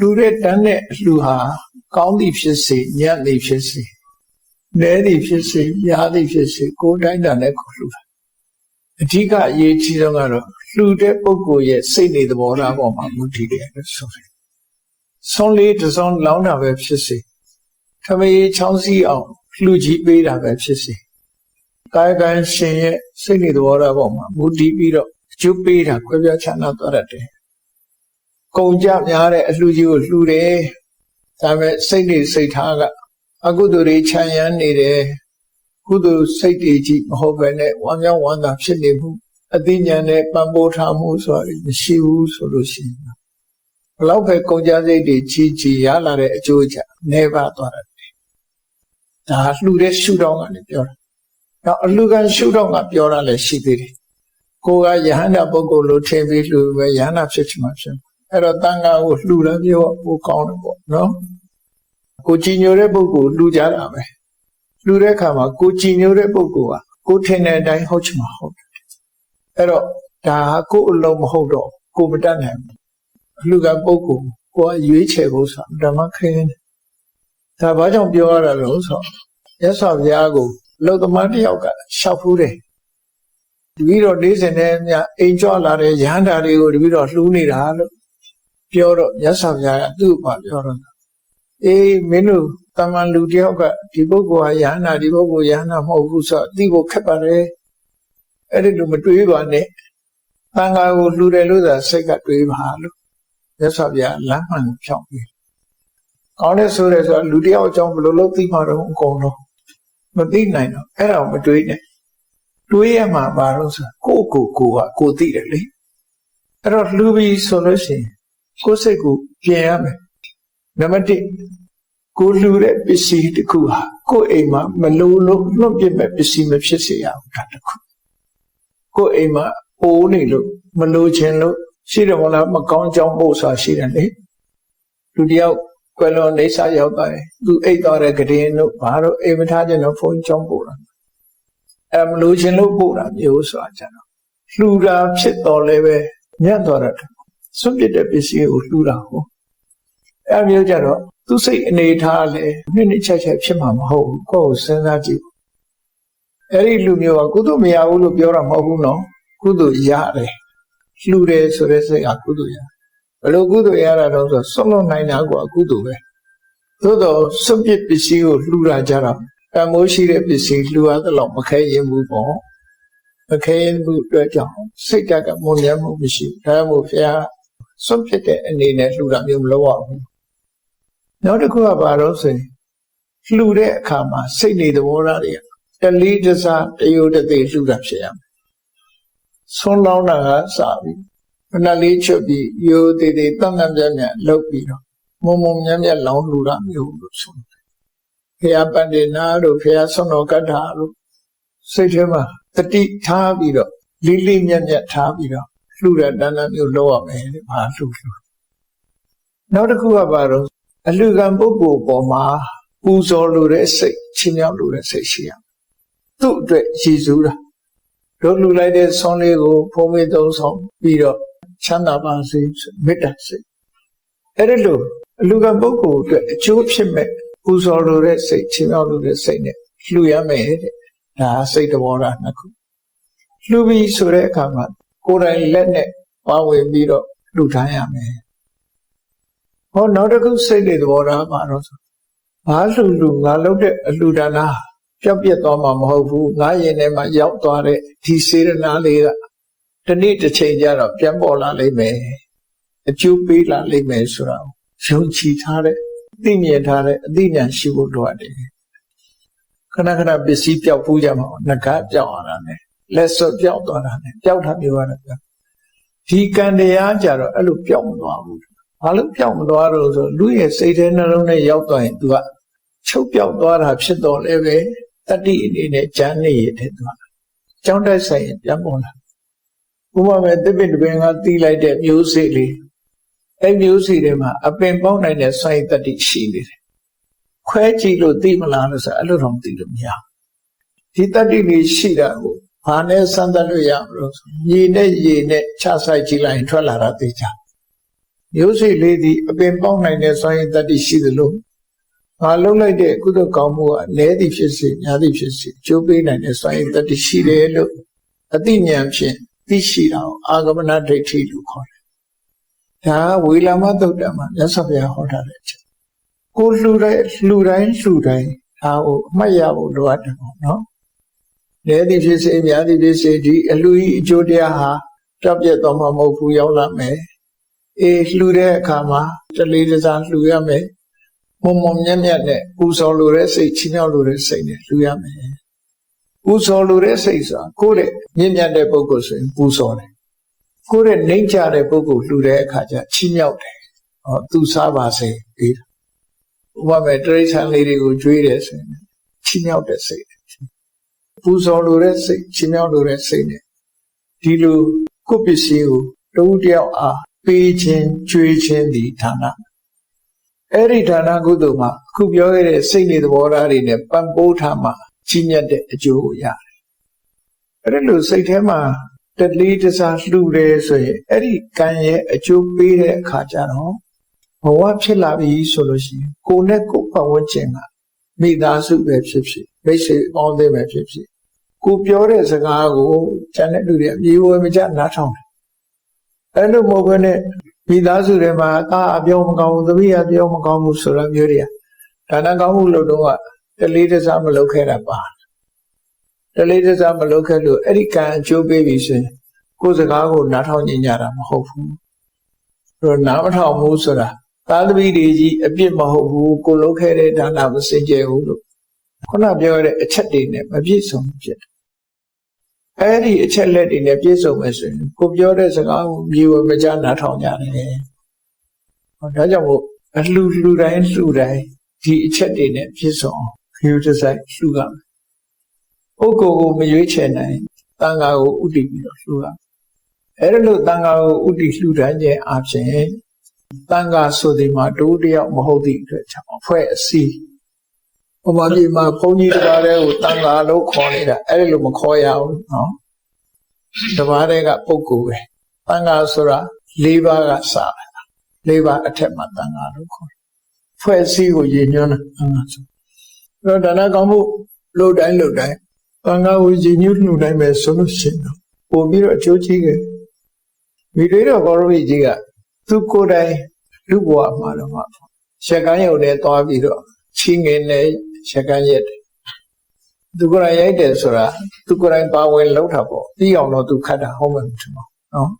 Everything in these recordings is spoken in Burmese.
လှူတဲ့တန်းတဲ့အလှူဟာကောင်းသည်ဖြစ်စေညံ့သည်ဖြစ်စေနဲသည်ဖြစ်စေရားသည်ဖြစ်စေကိုယ်တိုင်းတန်နဲ့ကိုလှူတာအဓိကအရေးကြီးဆုံးကတော့လှူတဲ့ပုဂ္ဂိုလ်ရဲ့စိတ်နေသဘောထားပေါ်မှာမူတည်တယ်လို့ဆိုတယ်။ဆုံးလေးတစ်စုံလောင်းတာပဲဖြစ်စေထမရေချောင်းစီအောင်လှူကြည့်ပေးတာပဲဖြစ်စေကာယကံရှင်ရဲ့စိတ်နေသဘောထားပေါ်မှာမူတည်ပြီးတော့အကျိုးပေးတာခွဲပြားခြားနာသွားတတ်တယ်။ ကုံကြများတဲ့အလှူကြီးကိုလှူတယ်။ဒါပေမဲ့စိတ်နေစိတ်ထားကအကုသိုလ်တွေခြံရမ်းနေတယ်။ကုသိုလ်စိတ်တွေကြီးမဟုတ်ဘဲနဲ့ဝမ်းမြောက်ဝမ်းသာဖြစ်နေမှုအသိဉာဏ်နဲ့ပံ့ပိုးထားမှုဆိုတာမရှိဘူးဆိုလို့ရှိရင်ဘလောက်ပဲကုန်ကြစိတ်တွေကြီးကြီးရလာတဲ့အကျိုးချနေပါသွားတယ်ဒါလှူတဲ့ရှုထောင့်ကနေပြောတာနောက်အလှူခံရှုထောင့်ကပြောတာလည်းရှိသေးတယ်ကိုကယဟန္တာပုဂ္ဂိုလ်လို့ထင်ပြီးလှူပဲယဟန္တာဖြစ်ချင်မှဖြစ် အဲ့တော့တန်ခါကိုလှူတယ်ပြောပိုကောင်းတယ်ပေါ့နော်ကိုကြည်ညိုတဲ့ပုဂ္ဂိုလ်လှူကြတာပဲလှူတဲ့အခါမှာကိုကြည်ညိုတဲ့ပုဂ္ဂိုလ်ကကိုထင်တဲ့အတိုင်းဟုတ်ချင်မှဟုတ်တယ်အဲ့တော့ဒါကိုအလုံးမဟုတ်တော့ကိုမတတ်နိုင်ဘူးအလှူခံပုဂ္ဂိုလ်ကိုကရွေးချယ်ဖို့ဆိုတာဓမ္မခင်းတယ်ဒါဘာကြောင့်ပြောရတာလဲဆိုရသော်ဘုရားကိုလုံသမားတယောက်ကရှောက်ဖူးတယ်တပည့်တော်နေစဉ်နဲ့မြအိမ်ကျော်လာတဲ့ရဟန္တာတွေကိုတပည့်တော်လှူးနေတာလို့ ပြောတော့ရသော်ဘုရားကသူ့ဘာပြောတော့အေးမင်းတို့တမန်လူတယောက်ကဒီပုဂ္ဂိုလ်ဟာယဟန္တာဒီပုဂ္ဂိုလ်ယဟန္တာမဟုတ်ဘူးဆိုတော့သိဖို့ခက်ပါတယ်အဲ့ဒီလိုမတွေးပါနဲ့တန်ခါကိုလှူတယ်လို့သာစိတ်ကတွေးပါလို့ရသော်ဘုရားလမ်းမှန်ဖြောင်းပြီးကောင်းတဲ့ဆိုရဲဆိုလူတယောက်အကြောင်းဘယ်လိုလုပ်သိမှာတော့အကုန်လုံးမသိနိုင်တော့အဲ့ဒါမတွေးနဲ့တွေးရမှာပါတော့ဆိုကိုကိုကိုကကိုသိတယ်လေအဲ့တော့လှူပြီးဆိုလို့ရှိရင် ကိုစိတ်ကိုပြင်ရမယ်နံပါတ်1ကိုလှူတဲ့ပစ္စည်းတစ်ခုဟာကိုအိမ်မှာမလိုလို့လွတ်ပြမဲ့ပစ္စည်းမဖြစ်စေရဘူးဒါတစ်ခုကိုအိမ်မှာအိုးနေလို့မလိုချင်လို့ရှိတယ်မလားမကောင်းကြောင်းပို့ဆိုတာရှိတယ်လေလူတယောက်ကွယ်လွန်နေစာရောက်သွားတယ်သူအိတ်သွားတဲ့ကတင်တို့ဘာလို့အိမ်မထားခြင်းတော့ဖုန်းကြောင်းပို့တာအဲမလို့ခြင်းလို့ပို့တာမျိုးဆိုတာကျတော့လှူတာဖြစ်တော်လဲပဲညံ့သွားတာစွ န့်ပစ်တဲ့ပစ္စည်းကိုလှူတာဟုတ်အဲမျိုးကြတော့သူစိတ်အနေထားလဲနှစ်နှစ်ချက်ချက်ဖြစ်မှာမဟုတ်ဘူးကိုယ့်ကိုစဉ်းစားကြည့်အဲ့ဒီလူမျိုးကကုသိုလ်မရဘူးလို့ပြောတာမဟုတ်ဘူးနော်ကုသိုလ်ရတယ်လှူတယ်ဆိုတဲ့စိတ်ကကုသိုလ်ရဘယ်လိုကုသိုလ်ရတာတော့ဆိုဆုံးလုံးနိုင်တာကအကုသိုလ်ပဲသို့တော့စွန့်ပစ်ပစ္စည်းကိုလှူတာကြတော့တန်မိုးရှိတဲ့ပစ္စည်းလှူရသလောက်မခဲရင်ဘူးပေါ့မခဲရင်ဘူးအတွက်ကြောင့်စိတ်တက်ကမွန်မြတ်မှုမရှိဘူးဒါမှမဟုတ်ဖျား စွန့်ပစ်တဲ့အနေနဲ့လှူတာမျိုးမလုပ်ရဘူးနောက်တစ်ခုကဘာလို့ဆိုရင်လှူတဲ့အခါမှာစိတ်နေသဘောထားတွေကတလီတစားတယုတ်တသေးလှူတာဖြစ်ရမယ်ဆုံးလောင်းတာကစပြီခဏလေးချုပ်ပြီးရိုးသေးသေးတန်တန်ပြတ်ပြတ်လှုပ်ပြီးတော့မုံမုံမြတ်မြတ်လောင်းလူတာမျိုးလို့ဆိုတယ်။ဖះပန္တိနာတို့ဖះဆွန်တော်ကထာတို့စိတ်ထဲမှာတတိထားပြီးတော့လိလိမြတ်မြတ်ထားပြီးတော့ လှူတဲ့တန်တန်မျိုးလုပ်ရမယ်လေဘာလှူလှူနောက်တစ်ခုကဘာတော့အလှကံပုဂ္ဂိုလ်ပေါ်မှာပူဇော်လိုတဲ့စိတ်ချင်းမြောက်လိုတဲ့စိတ်ရှိရသူ့အတွက်ရည်စူးတာတို့လှူလိုက်တဲ့ဆွန်လေးကိုဖုံးမေးသုံးဆောင်ပြီးတော့ချမ်းသာပါစေမေတ္တာစိတ်အဲ့ဒီလိုအလူကပုဂ္ဂိုလ်အတွက်အကျိုးဖြစ်မဲ့ပူဇော်လိုတဲ့စိတ်ချင်းမြောက်လိုတဲ့စိတ်နဲ့လှူရမယ်တဲ့ဒါစိတ်တော်တာနှစ်ခုလှူပြီးဆိုတဲ့အခါမှာ ကိုယ်တိုင်လက်နဲ့ပါဝင်ပြီးတော့လှူထားရမယ်ဟောနောက်တစ်ခုစိတ်တွေသဘောထားမှာတော့ဘာလှူလှူငါလုပ်တဲ့အလှူဒါနာပျောက်ပြက်သွားမှာမဟုတ်ဘူးငါရင်ထဲမှာရောက်သွားတဲ့ဒီစေရနာလေးကဒီနေ့တစ်ချိန်ကျတော့ပြန်ပေါ်လာလိမ့်မယ်အကျိုးပေးလာလိမ့်မယ်ဆိုတာယုံကြည်ထားတဲ့သိမြင်ထားတဲ့အသိဉာဏ်ရှိဖို့လိုအပ်တယ်ခဏခဏပစ္စည်းပျောက်ဖူးကြမှာငကားပျောက်လာတာနဲ့ လက်စွပ်ပျောက်သွားတာနဲ့ပျောက်တာမျိုးရတယ်ဗျဒီကံတရားကြတော့အဲ့လိုပျောက်မသွားဘူးဘာလို့ပျောက်မသွားတော့ဆိုလူရဲ့စိတ်ထဲနှလုံးနဲ့ရောက်သွားရင် तू ကချုပ်ပျောက်သွားတာဖြစ်တော့လည်းပဲတတိအနေနဲ့ဉာဏ်နဲ့ရတဲ့ तू ကျောင်းတက်ဆိုင်ပြန်ပေါ်လာဥပမာသစ်ပင်တပင်ကတီးလိုက်တဲ့မျိုးစေ့လေးအဲ့မျိုးစေ့တွေမှာအပင်ပေါက်နိုင်တဲ့စိုက်တတိရှိနေတယ်ခွဲကြည့်လို့သိမလားလို့ဆိုအဲ့လိုတော့သိလို့မရဒီတတိလေးရှိတာကို ဘာနဲ့စမ်းသပ်လို့ရမလို့ရေနဲ့ရေနဲ့ချဆိုင်ကြည့်လိုက်ရင်ထွက်လာတာသိကြမျိုးစိတ်လေးသည်အပင်ပေါက်နိုင်တဲ့စွမ်းရည်တတ္တိရှိသလိုငါလုံးလိုက်တဲ့ကုသိုလ်ကောင်းမှုကလဲသည်ဖြစ်စေညာသည်ဖြစ်စေကျိုးပေးနိုင်တဲ့စွမ်းရည်တတ္တိရှိတယ်လို့အသိဉာဏ်ဖြင့်သိရှိတာကိုအာဂမနဒိဋ္ဌိလို့ခေါ်တယ်။ဒါဝေလာမသုတ်တံမှာမြတ်စွာဘုရားဟောထားတဲ့အချက်။ကိုလှူတဲ့လှူတိုင်းလှူတိုင်းဒါကိုအမှတ်ရဖို့လိုအပ်တယ်ပေါ့နော်။ လဲသည်ဖြစ်စေညာသည်ဖြစ်စေဒီအလှူကြီးအကျိုးတရားဟာပြတ်ပြတ်သွားမှာမဟုတ်ဘူးရောက်လာမယ်။အေးလှူတဲ့အခါမှာတလေးတစားလှူရမယ်။မုံမုံမြက်မြက်နဲ့ပူဇော်လိုတဲ့စိတ်ချင်းမြောက်လိုတဲ့စိတ်နဲ့လှူရမယ်။ပူဇော်လိုတဲ့စိတ်ဆိုတာကိုယ့်ရဲ့မြင့်မြတ်တဲ့ပုဂ္ဂိုလ်ဆိုရင်ပူဇော်တယ်။ကိုယ့်ရဲ့နှိမ့်ချတဲ့ပုဂ္ဂိုလ်လှူတဲ့အခါကျချင်းမြောက်တယ်။ဟောသူစားပါစေအေး။ဥပမာတရိษံလေးတွေကိုကြွေးတယ်ဆိုရင်ချင်းမြောက်တဲ့စိတ် ပူဇော်လိုတဲ့စိတ်ချင်းမြောက်လိုတဲ့စိတ်နဲ့ဒီလိုကိုယ့်ပစ္စည်းကိုတဝူတယောက်အားပေးခြင်းကြွေးခြင်းဒီဌာနအဲ့ဒီဌာနကုသိုလ်မှာအခုပြောခဲ့တဲ့စိတ်နေသဘောထားတွေနဲ့ပံ့ပိုးထားမှကြီးမြတ်တဲ့အကျိုးကိုရတယ်အဲ့ဒီလိုစိတ်ထဲမှာတလေးတစားလှူတယ်ဆိုရင်အဲ့ဒီကံရဲ့အကျိုးပေးတဲ့အခါကျတော့ဘဝဖြစ်လာပြီဆိုလို့ရှိရင်ကိုယ်နဲ့ကိုယ်ပတ်ဝန်းကျင်ကမိသားစုပဲဖြစ်ဖြစ်မိတ်ဆွေပေါင်းသေးပဲဖြစ်ဖြစ် ကိုပြောတဲ့စကားကိုကျန်တဲ့လူတွေအပြေဝဲမကြနားထောင်တယ်အဲ့လိုမဟုတ်ဘဲနဲ့မိသားစုတွေမှာအာအပြောမကောင်းဘူးသမီးအပြောမကောင်းဘူးဆိုတာမျိုးတွေကဒါနကောင်းမှုလို့တော့တလေးတစားမလုပ်ခဲ့တာပါတလေးတစားမလုပ်ခဲ့လို့အဲ့ဒီကံအကျိုးပေးပြီဆိုရင်ကိုယ်စကားကိုနားထောင်ညင်ကြတာမဟုတ်ဘူးအဲ့တော့နားမထောင်ဘူးဆိုတာသာသမီတွေကြီးအပြစ်မဟုတ်ဘူးကိုလုပ်ခဲ့တဲ့ဒါနမစင်ကြယ်ဘူးလို့ ခုနပြောရတဲ့အချက်တွေနဲ့မပြည့်စုံဖြစ်တယ်အဲ့ဒီအချက်လက်တွေနဲ့ပြည့်စုံမယ်ဆိုရင်ကိုပြောတဲ့စကားကိုမြေဝမကြနားထောင်ကြတယ်ဟောဒါကြောင့်မို့အလှလှူတိုင်းလှူတိုင်းဒီအချက်တွေနဲ့ပြည့်စုံအောင်ခရူတစိုက်လှူရမယ်ပုဂ္ဂိုလ်ကိုမရွေးချယ်နိုင်တန်ခါကိုဥတည်ပြီးတော့လှူရမယ်အဲ့ဒါလို့တန်ခါကိုဥတည်လှူဒန်းခြင်းအပြင်တန်ခါဆိုဒီမှာတူတယောက်မဟုတ်သည့်အတွက်ကြောင့်အဖွဲ့အစည်း ဟိုမှာဒီမှာဘုန်းကြီးတစ်ပါးတည်းကိုတန်ခါလို့ခေါ်နေတာအဲ့လိုမခေါ်ရဘူးနော်တစ်ပါးတည်းကပုဂ္ဂိုလ်ပဲတန်ခါဆိုတာ၄ပါးကစတာ၄ပါးအထက်မှာတန်ခါလို့ခေါ်တယ်ဖွဲ့စည်းကိုရည်ညွှန်းတာတန်ခါဆိုအဲ့တော့ဒါနကောင်းမှုလို့တိုင်းလို့တိုင်းတန်ခါကိုရည်ညွှန်းလို့တိုင်းပဲဆိုလို့ရှိရင်ပို့ပြီးတော့အကျိုးကြီးခဲ့မိတွေတော်ကောရဝိကြီးကသူကိုယ်တိုင်လူဘဝမှာတော့မှရှက်ကန်းရုံနဲ့သွားပြီးတော့ချင်းငင်နဲ့ ရှက်ကန်းရက်တယ်သူကိုယ်တိုင်ရိုက်တယ်ဆိုတာသူကိုယ်တိုင်ပါဝင်လှုပ်တာပေါ့ပြီးအောင်တော့သူခတ်တာဟုတ်မှမထင်ပါနော်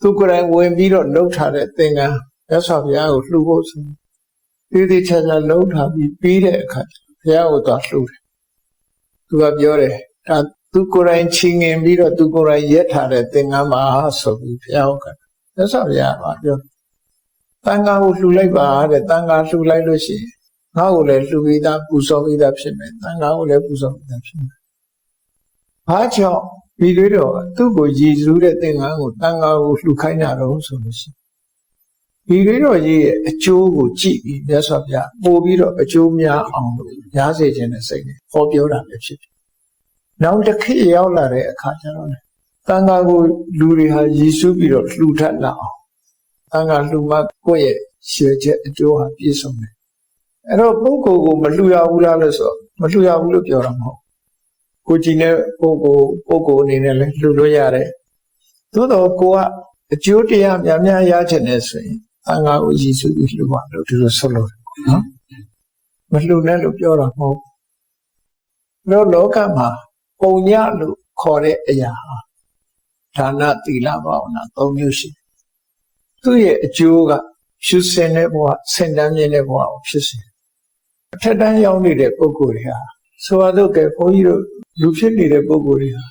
သူကိုယ်တိုင်ဝင်ပြီးတော့လှုပ်ထားတဲ့သင်္ကန်းရသော်ဘုရားကိုလှူဖို့ဆိုဒီဒီချာချာလှုပ်ထားပြီးပြီးတဲ့အခါဘုရားကိုသွားလှူတယ်သူကပြောတယ်ဒါသူကိုယ်တိုင်ချင်းငင်ပြီးတော့သူကိုယ်တိုင်ရက်ထားတဲ့သင်္ကန်းပါဆိုပြီးဘုရားကရသော်ဘုရားကပြောတန်ခါကိုလှူလိုက်ပါတဲ့တန်ခါလှူလိုက်လို့ရှိရင် ငါ့ကိုလည်းလှူပြီးသားပူဇော်ပြီးသားဖြစ်မယ်တန်ခါကိုလည်းပူဇော်ပြီးသားဖြစ်မယ်ဘာကြောင့်ဒီတွေတော့သူ့ကိုရည်စူးတဲ့သင်္ကန်းကိုတန်ခါကိုလှူခိုင်းကြတော့ဆိုလို့ရှိဒီတွေတော့ရေးရဲ့အကျိုးကိုကြည့်ပြီးမြတ်စွာဘုရားပို့ပြီးတော့အကျိုးများအောင်လို့ရားစေခြင်းနဲ့စိတ်နဲ့ဟောပြောတာပဲဖြစ်တယ်။နောက်တစ်ခေတ်ရောက်လာတဲ့အခါကျတော့တန်ခါကိုလူတွေဟာရည်စူးပြီးတော့လှူထပ်လာအောင်တန်ခါလှူမှကိုယ့်ရဲ့ရှယ်ချက်အကျိုးဟာပြည့်စုံတယ် အဲ့တော့ပုဂ္ဂိုလ်ကိုမလှူရဘူးလားလို့ဆိုမလှူရဘူးလို့ပြောတာမဟုတ်ကိုကြည်တဲ့ပုဂ္ဂိုလ်ပုဂ္ဂိုလ်အနေနဲ့လည်းလှူလို့ရတယ်သို့တော့ကိုကအကျိုးတရားများများရချင်တယ်ဆိုရင်အငါကိုရည်စူးပြီးလှူပါလို့ဒီလိုဆက်လို့နော်မလှူနဲ့လို့ပြောတာမဟုတ်တော့လောကမှာပုံညလို့ခေါ်တဲ့အရာဟာဒါနသီလဘာဝနာ၃မျိုးရှိတယ်သူ့ရဲ့အကျိုးကရှုစင်တဲ့ဘဝဆင်တန်းမြင့်တဲ့ဘဝကိုဖြစ်စေ အထက်တန်းရောက်နေတဲ့ပုဂ္ဂိုလ်တွေဟာဆိုပါတော့ကဲဘုန်းကြီးတို့လူဖြစ်နေတဲ့ပုဂ္ဂိုလ်တွေဟာ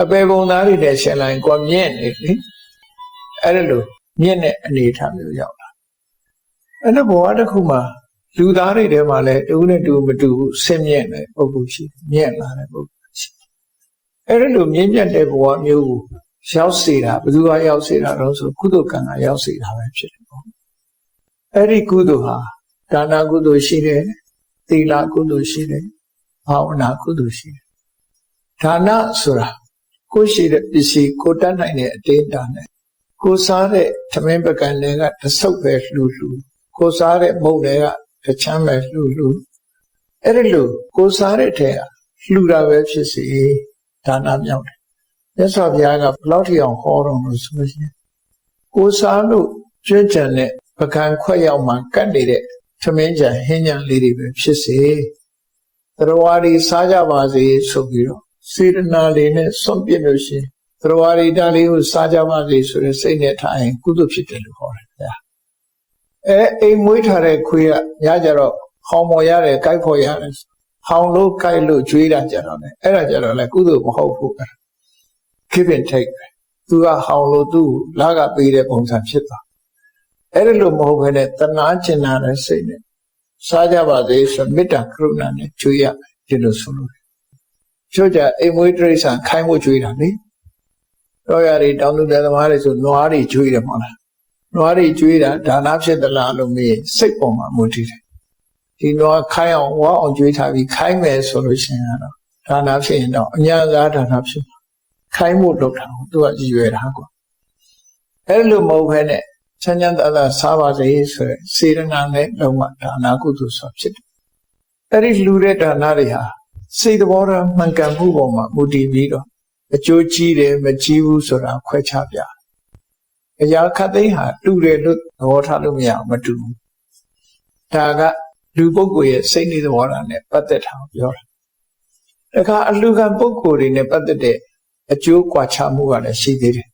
အပေပုံသားတွေနဲ့ရှင်လိုက်ကွာမြင့်နေလေအဲ့ဒါလိုမြင့်တဲ့အနေအထားမျိုးရောက်လာအဲ့တော့ဘဝတစ်ခုမှာလူသားတွေထဲမှာလည်းတူနဲ့တူမတူဘူးဆင်းမြင့်တဲ့ပုဂ္ဂိုလ်ရှိမြင့်လာတဲ့ပုဂ္ဂိုလ်ရှိအဲ့ဒါလိုမြင့်မြတ်တဲ့ဘဝမျိုးကိုရောက်စေတာဘယ်သူကရောက်စေတာတော့ဆိုကုသိုလ်ကံကရောက်စေတာပဲဖြစ်တယ်ပေါ့အဲ့ဒီကုသိုလ်ဟာ ဒါနကုသိုလ်ရှိတယ်သီလကုသိုလ်ရှိတယ်ဘာဝနာကုသိုလ်ရှိတယ်ဒါနဆိုတာကိုရှိတဲ့ပစ္စည်းကိုတတ်နိုင်တဲ့အတင်းတာနဲ့ကိုစားတဲ့သမင်းပကံတွေကတဆုပ်ပဲလှူလှူကိုစားတဲ့မုတ်တွေကတချမ်းပဲလှူလှူအဲ့ဒီလိုကိုစားတဲ့ထဲကလှူတာပဲဖြစ်စေဒါနမြောက်တယ်မြတ်စွာဘုရားကဘလောက်ထိအောင်ဟောတော်လို့ဆိုရင်ကိုစားလို့ကျွမ်းကျန်တဲ့ပကံခွက်ရောက်မှကတ်နေတဲ့ သမင်းကြံဟင်းကြံလေးတွေပဲဖြစ်စေသရဝါဒီစားကြပါစေဆိုပြီးတော့စေတနာလေးနဲ့စွန့်ပြစ်လို့ရှိရင်သရဝါဒီတာလေးကိုစားကြပါစေဆိုတဲ့စိတ်နဲ့ထားရင်ကုသိုလ်ဖြစ်တယ်လို့ဟောတယ်ဗျာအဲအိမ်မွေးထားတဲ့ခွေးကညကြတော့ဟောင်မော်ရတယ်ကြိုက်ဖို့ရတယ်ဟောင်လို့ကြိုက်လို့ကျွေးတာကြတော့လေအဲ့ဒါကြတော့လေကုသိုလ်မဟုတ်ဘူး give and take ပဲသူကဟောင်လို့သူ့လာကပေးတဲ့ပုံစံဖြစ်သွား အဲ့ဒီလိုမဟုတ်ဘဲနဲ့တနာကျင်နာတဲ့စိတ်နဲ့စားကြပါစေဆိုမေတ္တာကရုဏာနဲ့ကြွေးရမယ်ဒီလိုဆိုလို့ချို့ကြအိမ်မွေးတိရစ္ဆာန်ခိုင်းဖို့ကြွေးတာလေတော့ရတွေတောင်းတတဲ့သမားတွေဆိုနွားတွေကြွေးတယ်မဟုတ်လားနွားတွေကြွေးတာဒါနဖြစ်သလားလို့မေးစိတ်ပေါ်မှာမူတည်တယ်ဒီနွားခိုင်းအောင်ဝါအောင်ကြွေးထားပြီးခိုင်းမယ်ဆိုလို့ရှိရင်တော့ဒါနဖြစ်ရင်တော့အညာသားဒါနဖြစ်မှာခိုင်းဖို့လုပ်တာကိုသူကရည်ရွယ်တာကွာအဲ့လိုမဟုတ်ဘဲနဲ့ ချမ်းချမ်းသာသာစားပါစေဆိုရယ်စေရနာနဲ့လုံးဝဒါနာကုသိုလ်ဆိုဖြစ်တယ်အဲ့ဒီလှူတဲ့ဒါနာတွေဟာစိတ်သဘောထားမှန်ကန်မှုပေါ်မှာမူတည်ပြီးတော့အကျိုးကြီးတယ်မကြီးဘူးဆိုတာခွဲခြားပြအရာခတ်သိမ်းဟာတူတယ်လို့သဘောထားလို့မရမတူဘူးဒါကလူပုဂ္ဂိုလ်ရဲ့စိတ်နေသဘောထားနဲ့ပတ်သက်တာကိုပြောတာဒါကအလူကံပုဂ္ဂိုလ်တွေနဲ့ပတ်သက်တဲ့အကျိုးကွာခြားမှုကလည်းရှိသေးတယ်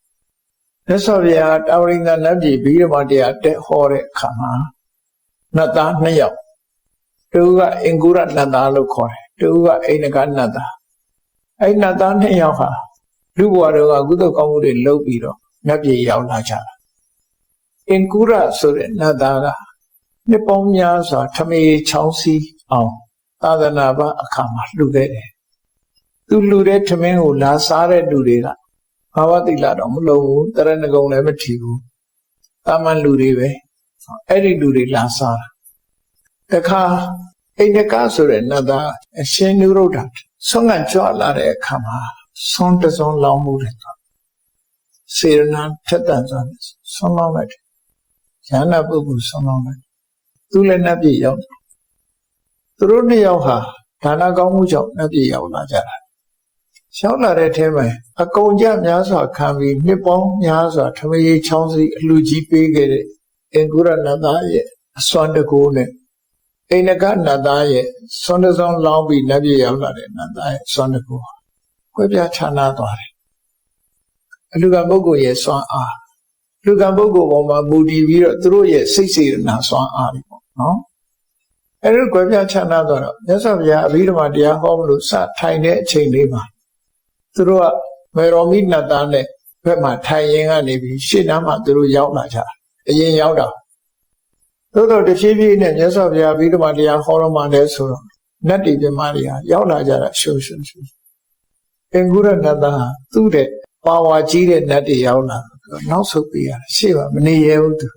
မြတ်စွာဘုရားတာဝရိန္ဒနတ်ပြည်ပြီးတော့တရားတက်ဟောတဲ့အခါမှာနတ်သားနှစ်ယောက်တူကအင်္ဂုရနတ်သားလို့ခေါ်တယ်တူကအိန္ဒကနတ်သားအဲ့နတ်သားနှစ်ယောက်ဟာလူဘဝတော်ကကုသိုလ်ကောင်းမှုတွေလုပ်ပြီးတော့နတ်ပြည်ရောက်လာကြတာအင်္ဂုရဆိုတဲ့နတ်သားကနှစ်ပေါင်းများစွာထမေချောင်းစီအောင်သာသနာ့ဘအခါမှာလှူခဲ့တယ်သူလှူတဲ့ထမင်းကိုလာစားတဲ့လူတွေက ဘာဝတိလာတော့မလုံးဘူးတရဏဂုံလည်းမထီဘူးတာမန်လူတွေပဲအဲ့ဒီလူတွေလာစားတာတခါအိန္ဒကဆိုတဲ့နတ်သားအရှင်နုရုဒ္ဓဆုံးကကြွလာတဲ့အခါမှာဆုံးတစုံလောင်းမှုတယ်စေရနာထက်တန်စွာဆုံးလောင်းလိုက်တယ်ဉာဏပုဂ္ဂိုလ်ဆုံးလောင်းလိုက်သူလည်းနတ်ပြည်ရောက်သူတို့နှစ်ယောက်ဟာဒါနကောင်းမှုကြောင့်နတ်ပြည်ရောက်လာကြတာ ရှောင်းလာတဲ့ထဲမှာအကုန်ကြများစွာခံပြီးနှစ်ပေါင်းများစွာထမရေချောင်းစီအလူကြီးပေးခဲ့တဲ့အင်္ဂုရနတ်သားရဲ့အစွမ်းတကူနဲ့အိန္ဒကနတ်သားရဲ့စွမ်းတစုံလောင်းပြီးလက်ပြရောက်လာတဲ့နတ်သားရဲ့စွမ်းတကူခွဲပြားခြားနာသွားတယ်အလူကပုဂ္ဂိုလ်ရဲ့စွမ်းအားလူကပုဂ္ဂိုလ်ပေါ်မှာမူတည်ပြီးတော့သူတို့ရဲ့စိတ်စေတနာစွမ်းအားတွေပေါ့နော်အဲ့ဒီကွဲပြားခြားနာသွားတော့မြတ်စွာဘုရားအဘိဓမ္မာတရားဟောမလို့စထိုင်တဲ့အချိန်လေးမှာ သူတို့ကမေရောမိနတ်သားနဲ့ဘက်မှာထိုင်ရင်ကနေပြီးရှေ့နားမှာသူတို့ရောက်လာကြအရင်ရောက်တာသို့တော့တဖြည်းဖြည်းနဲ့မြတ်စွာဘုရားပြီးတော့မှတရားဟောတော်မှာလဲဆိုတော့နတ်တွေပြမတွေဟာရောက်လာကြတာရှုံရှုံရှုံအင်္ဂုရနတ်သားဟာသူ့တဲ့ပါဝါကြီးတဲ့နတ်တွေရောက်လာနောက်ဆုတ်ပြရတယ်ရှေ့ပါမနေရဘူးသူ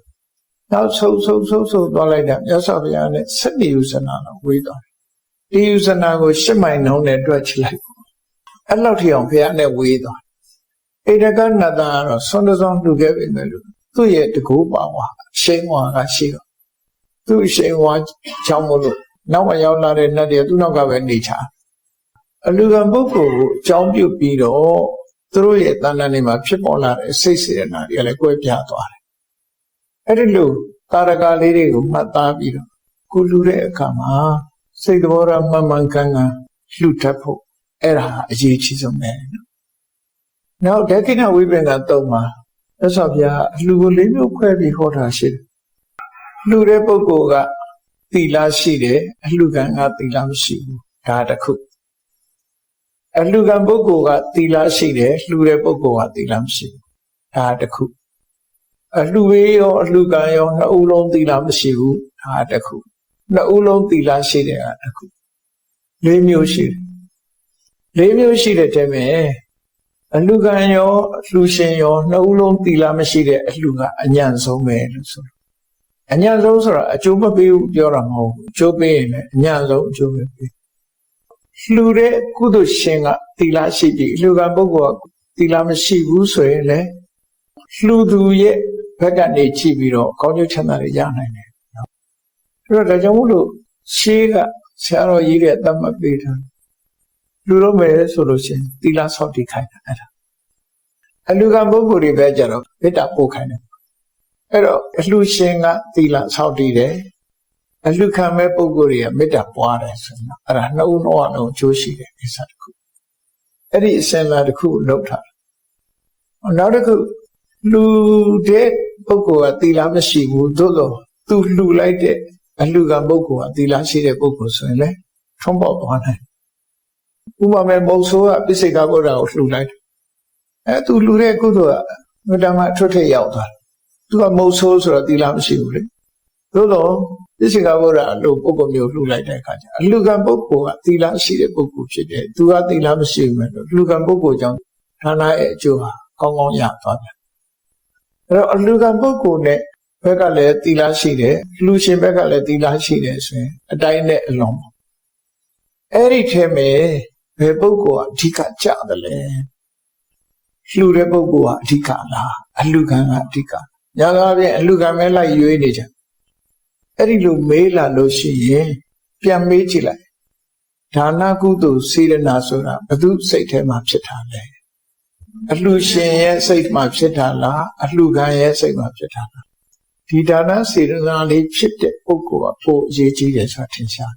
နောက်ဆုတ်ဆုတ်ဆုတ်ဆုတ်သွားလိုက်တာမြတ်စွာဘုရားနဲ့စက်နေယူဇနာတော့ဝေးသွားတယ်ဒီယူဇနာကိုရှစ်မိုင်နှုံးနဲ့တွက်ချလိုက် အဲ့လောက်ထိအောင်ဘုရားနဲ့ဝေးသွားဣဒကနတ္တကတော့ဆွမ်းတစောင်းလှူခဲ့ပြီမယ်လို့သူ့ရဲ့တကူပါဝါရှိန်ဝါကရှိတော့သူ့ရှိန်ဝါချောင်းမလို့နောက်မှရောက်လာတဲ့နတ်တွေသူ့နောက်ကပဲနေချအလူကံပုဂ္ဂိုလ်ကိုအကြောင်းပြုပြီးတော့သူတို့ရဲ့တဏ္ဍာနေမှာဖြစ်ပေါ်လာတဲ့စိတ်စေတနာတွေကလည်းကွဲပြားသွားတယ်အဲ့ဒီလိုတာရကလေးတွေကိုမှတ်သားပြီးတော့ကိုလူတဲ့အခါမှာစိတ်တော်ရမှန်မှန်ကန်ကန်လှူထပ်ဖို့ အဲ့ဒါအရေးကြီးဆုံးပဲနော်နောက်ဒက္ခိဏဝိပင်ကသုံးပါသက်ဆော်ပြအလှူကိုလေးမျိုးခွဲပြီးဟောတာရှိတယ်လှူတဲ့ပုဂ္ဂိုလ်ကသီလရှိတယ်အလှူခံကသီလမရှိဘူးဒါတခုအလှူခံပုဂ္ဂိုလ်ကသီလရှိတယ်လှူတဲ့ပုဂ္ဂိုလ်ကသီလမရှိဘူးဒါတခုအလှူရေးရောအလှူခံရောနှစ်ဦးလုံးသီလမရှိဘူးဒါတခုနှစ်ဦးလုံးသီလရှိတယ်ကတခုလေးမျိုးရှိတယ် လေးမျိုးရှိတဲ့တဲမဲ့အလှခံရောအလှရှင်ရောနှစ်ဦးလုံးသီလမရှိတဲ့အလှကအညံ့ဆုံးပဲလို့ဆိုတယ်အညံ့ဆုံးဆိုတာအကျိုးမပေးဘူးပြောတာမဟုတ်ဘူးအကျိုးပေးရင်လည်းအညံ့ဆုံးအကျိုးပဲပေးလှူတဲ့ကုသိုလ်ရှင်ကသီလရှိပြီလှူကပုဂ္ဂိုလ်ကသီလမရှိဘူးဆိုရင်လည်းလှူသူရဲ့ဘက်ကနေကြည့်ပြီးတော့ကောင်းကျိုးချမ်းသာတွေရနိုင်တယ်နော်အဲ့တော့ဒါကြောင့်မို့လို့ရှေးကဆရာတော်ကြီးရဲ့တတ်မှတ်ပေးတာ လူတော့မယ်ဆိုလို့ရှိရင်သီလဆောက်တည်ခိုင်းတာအဲ့ဒါအလူကံပုဂ္ဂိုလ်တွေပဲကြတော့မေတ္တာပို့ခိုင်းတယ်အဲ့တော့အလှရှင်ကသီလဆောက်တည်တယ်အလှခံမဲ့ပုဂ္ဂိုလ်တွေကမေတ္တာပွားတယ်ဆိုရင်အဲ့ဒါနှစ်ဦးနှစ်ဝလုံးအကျိုးရှိတယ်ကိစ္စတစ်ခုအဲ့ဒီအစင်လာတစ်ခုလောက်ထားနောက်တစ်ခုလူတဲ့ပုဂ္ဂိုလ်ကသီလမရှိဘူးသို့တော့သူလှူလိုက်တဲ့အလှကပုဂ္ဂိုလ်ကသီလရှိတဲ့ပုဂ္ဂိုလ်ဆိုရင်လည်းထုံးပေါက်သွားနိုင် ဥပမာမုံဆိုးကပိစိကဗုဒ္ဓကိုလှူလိုက်တယ်အဲသူလှူတဲ့ကုသိုလ်ကမတမထွတ်ထိပ်ရောက်သွားတယ်သူကမုံဆိုးဆိုတော့သီလမရှိဘူးလေသို့တော့ပိစိကဗုဒ္ဓအလို့ပုဂ္ဂိုလ်မျိုးလှူလိုက်တဲ့အခါကျအလှကပုဂ္ဂိုလ်ကသီလရှိတဲ့ပုဂ္ဂိုလ်ဖြစ်တယ်သူကသီလမရှိဘူးမဲ့လို့လှူကပုဂ္ဂိုလ်ကြောင့်ဌာနရဲ့အကျိုးဟာကောင်းကောင်းရသွားတယ်အဲ့တော့အလူကံပုဂ္ဂိုလ်နဲ့ဘက်ကလည်းသီလရှိတယ်လူရှင်ဘက်ကလည်းသီလရှိတယ်ဆိုရင်အတိုင်းနဲ့အလုံးပေါ့အဲ့ဒီထဲမှာ ဘယ်ပုဂ္ဂိုလ်ကအဓိကကြတယ်လဲလှူတဲ့ပုဂ္ဂိုလ်ကအဓိကလားအလူကံကအဓိကညာသောဖြင့်အလူကံမဲလိုက်ရွေးနေကြအဲ့ဒီလိုမေးလာလို့ရှိရင်ပြန်မေးကြည့်လိုက်ဒါနကုသိုလ်စေရနာဆိုတာဘု து စိတ်ထဲမှာဖြစ်တာလဲအလှရှင်ရဲ့စိတ်မှာဖြစ်တာလားအလှခံရဲ့စိတ်မှာဖြစ်တာလားဒီဒါနစေတနာလေးဖြစ်တဲ့ပုဂ္ဂိုလ်ကပိုအရေးကြီးတယ်ဆိုတာထင်ရှား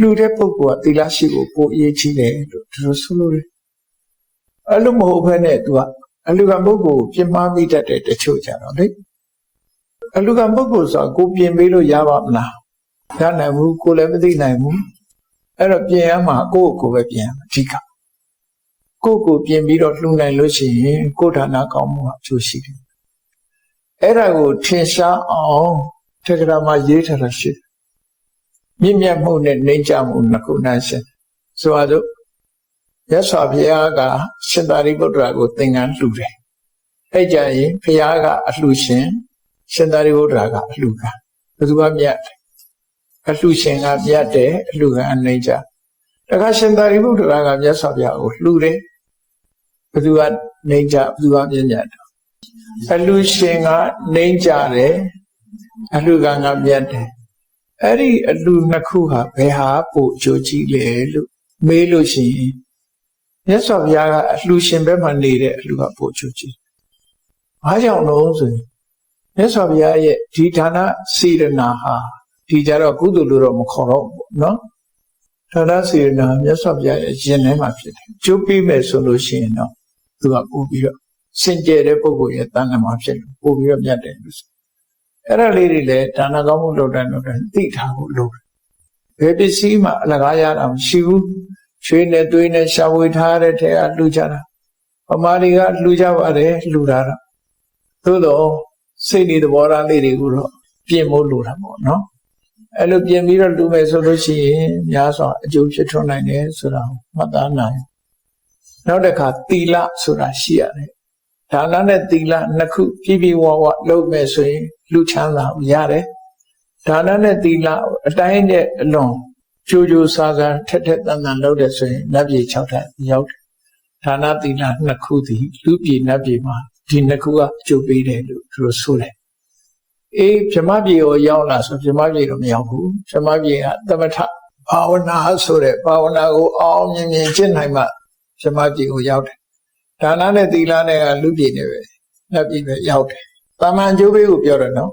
လှူတဲ့ပုဂ္ဂိုလ်ကသီလရှိဖို့ပိုအရေးကြီးတယ်လို့သူတို့ဆိုလို့တယ်အဲ့လိုမဟုတ်ဘဲနဲ့သူကအလှခံပုဂ္ဂိုလ်ပြင်းမမိတတ်တဲ့တချို့ကြတော့လေအလှခံပုဂ္ဂိုလ်ဆိုတာကိုပြင်ပေးလို့ရပါမလားရနိုင်ဘူးကိုလည်းမသိနိုင်ဘူးအဲ့တော့ပြင်ရမှာကိုယ့်ကိုယ်ပဲပြင်ရမှာအဓိကကိုယ့်ကိုပြင်ပြီးတော့လှူနိုင်လို့ရှိရင်ကိုယ်ဌာနကောင်းမှုအကျိုးရှိတယ်အဲ့ဒါကိုထင်ရှားအောင်တက္ကရာမှာရေးထားတာရှိတယ် မြင့်မြတ်မှုနဲ့နှိမ့်ချမှုနှစ်ခုနှရှင်ဆိုပါစို့ရသော်ဘုရားကရှင်သာရိပုတ္တရာကိုသင်္ကန်းလှူတယ်အဲ့ကြရင်ဘုရားကအလှူရှင်ရှင်သာရိပုတ္တရာကအလှူခံဘယ်သူကမြတ်အလှူရှင်ကမြတ်တယ်အလှူခံအနှိမ့်ချတခါရှင်သာရိပုတ္တရာကမြတ်စွာဘုရားကိုလှူတယ်ဘသူကနေကြဘသူကမြင်ကြတော့အလူရှင်ကနေကြတယ်အလူကငါမြတ်တယ် အဲ့ဒီအလူနှစ်ခုဟာဘယ်ဟာပိုအကျိုးကြီးလဲလို့မေးလို့ရှိရင်မြတ်စွာဘုရားကအလူရှင်ဘက်မှာနေတဲ့အလူကပိုအကျိုးကြီး။ဘာကြောင့်လို့ဆိုရင်မြတ်စွာဘုရားရဲ့ဒီဌာနစေရနာဟာဒီကြတော့ကုသိုလ်လို့တော့မခေါ်တော့ဘူးနော်။ဌာနစေရနာမြတ်စွာဘုရားရဲ့ရင်ထဲမှာဖြစ်တယ်။ကျိုးပြီးမယ်ဆိုလို့ရှိရင်တော့သူကပို့ပြီးတော့စင်ကြယ်တဲ့ပုဂ္ဂိုလ်ရဲ့တဏ္ဍာမှာဖြစ်လို့ပို့ပြီးတော့မြတ်တယ်လို့ဆို အဲ့ဒါလေးတွေလည်းဒါနကောင်းမှုလုပ်တဲ့လုပ်တဲ့သိထားဖို့လိုတယ်ဘယ်ပစ္စည်းမှအလကားရတာမရှိဘူးရွှေနဲ့သွေးနဲ့ရှာဝေထားတဲ့ထဲကလှူကြတာပမာတွေကလှူကြပါတယ်လှူတာတော့သို့တော့စိတ်နေသဘောထားလေးတွေကိုတော့ပြင်ဖို့လိုတာပေါ့နော်အဲ့လိုပြင်ပြီးတော့လူမယ်ဆိုလို့ရှိရင်များစွာအကျိုးဖြစ်ထွန်းနိုင်တယ်ဆိုတာကိုမှတ်သားနိုင်နောက်တစ်ခါသီလဆိုတာရှိရတယ်ဒါနနဲ့သီလနှစ်ခုပြည့်ပြည့်ဝဝလုပ်မယ်ဆိုရင် လူချမ်းသာရတယ်ဒါနနဲ့သီလအတိုင်းနဲ့အလွန်ကြိုးကြိုးစားစားထက်ထက်တန်တန်လုပ်တယ်ဆိုရင်နတ်ပြည်6ထပ်ရောက်တယ်ဒါနသီလနှစ်ခုသည်လူပြည်နတ်ပြည်မှာဒီနှစ်ခုကအကျိုးပေးတယ်လို့သူတို့ဆိုတယ်အေးဗြဟ္မပြည်ကိုရောက်လာဆိုဗြဟ္မပြည်တော့မရောက်ဘူးဗြဟ္မပြည်ကသမထဘာဝနာဆိုတဲ့ဘာဝနာကိုအောင်မြင်မြင်ကျင့်နိုင်မှဇမပြည်ကိုရောက်တယ်ဒါနနဲ့သီလနဲ့ကလူပြည်နဲ့ပဲလက်ပြည်ပဲရောက်တယ် တာမန်ကျိုးပေးကိုပြောတယ်နော်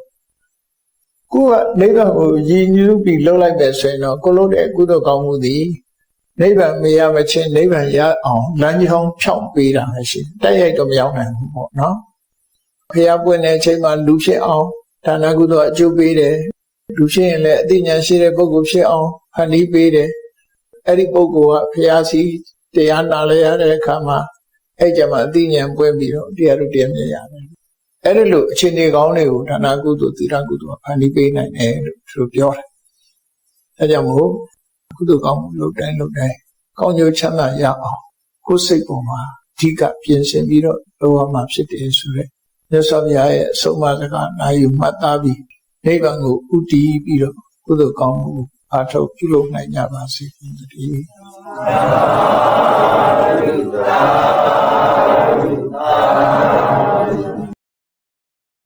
ကိုကနိဗ္ဗာန်ကိုရည်ညွှန်းပြီးလှုပ်လိုက်တယ်ဆိုရင်တော့ကိုလို့တဲ့ကုသိုလ်ကောင်းမှုသည်နိဗ္ဗာန်မရမချင်းနိဗ္ဗာန်ရအောင်လမ်းကြောင်းဖြောင်းပေးတာရှိတိုက်ရိုက်တော့မရောက်နိုင်ဘူးပေါ့နော်ဖျားပွင့်တဲ့အချိန်မှာလူဖြစ်အောင်ဒါနကုသိုလ်အကျိုးပေးတယ်လူဖြစ်ရင်လည်းအသိဉာဏ်ရှိတဲ့ပုဂ္ဂိုလ်ဖြစ်အောင်ဖန်တီးပေးတယ်အဲ့ဒီပုဂ္ဂိုလ်ကဖျားစီတရားနာလဲရတဲ့အခါမှာအဲ့ကြမှာအသိဉာဏ်ပွင့်ပြီးတော့တရားတို့တရားမြင်ရတယ် အဲ့ဒီလိုအခြေအနေကောင်းတွေကိုဒါနာကုသိုလ်သီလကုသိုလ်ဖန်တီးပေးနိုင်တယ်လို့သူပြောတယ်အဲကြောင့်မို့ကုသိုလ်ကောင်းမှုလုပ်တိုင်းလုပ်တိုင်းကောင်းကျိုးချမ်းသာရအောင်ကိုယ်စိတ်ပေါ်မှာအဓိကပြင်ဆင်ပြီးတော့လုပ်ရမှာဖြစ်တယ်ဆိုတဲ့မြတ်စွာဘုရားရဲ့အဆုံးအမစကားနာယူမှတ်သားပြီးနိဗ္ဗာန်ကိုဥတည်ပြီးတော့ကုသိုလ်ကောင်းမှုအားထုတ်ပြုလုပ်နိုင်ကြပါစေ။ဒီသာဓုသာဓုသာဓု